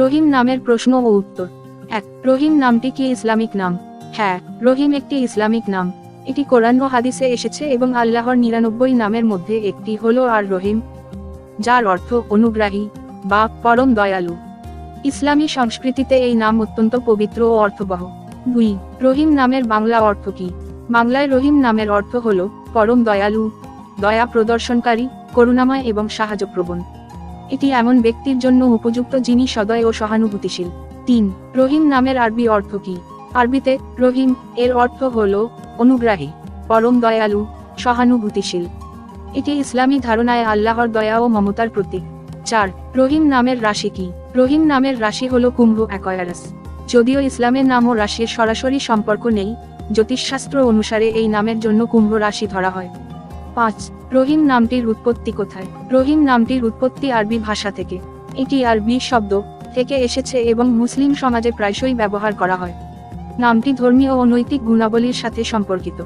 রহিম নামের প্রশ্ন ও উত্তর। এক, রহিম নামটি কি ইসলামিক নাম? হ্যাঁ রহিম একটি ইসলামিক নাম। এটি কোরআন ও হাদিসে এসেছে এবং আল্লাহর নিরানব্বই নামের মধ্যে একটি হল আর রহিম, যার অর্থ অনুগ্রাহী বা পরম দয়ালু। ইসলামী সংস্কৃতিতে এই নাম অত্যন্ত পবিত্র ও অর্থবহ। দুই, রহিম নামের বাংলা অর্থ কি? বাংলায় রহিম নামের অর্থ হল পরম দয়ালু, দয়া প্রদর্শনকারী, করুণাময় এবং সাহায্যপ্রবণ। এটি এমন ব্যক্তির জন্য উপযুক্ত যিনি সদয় ও সহানুভূতিশীল। তিন, রহিম নামের আরবি অর্থ কি? আরবিতে, রহিম, এর অর্থ হল, অনুগ্রাহী, পরম দয়ালু, সহানুভূতিশীল। এটি ইসলামী ধারণায় আল্লাহর দয়া ও মমতার প্রতীক। চার, রহিম নামের রাশি কি? রহিম নামের রাশি হল কুম্ভ অ্যাকয়ারাস। যদিও ইসলামের নাম ও রাশির সরাসরি সম্পর্ক নেই, জ্যোতিষশাস্ত্র অনুসারে এই নামের জন্য কুম্ভ রাশি ধরা হয়। পাঁচ, রহিম নামটির উৎপত্তি কোথায়? রহিম নামটির উৎপত্তি আরবি ভাষা থেকে। এটি আরবি শব্দ থেকে এসেছে এবং মুসলিম সমাজে প্রায়শই ব্যবহার করা হয়। নামটি ধর্মীয় ও নৈতিক গুণাবলীর সাথে সম্পর্কিত।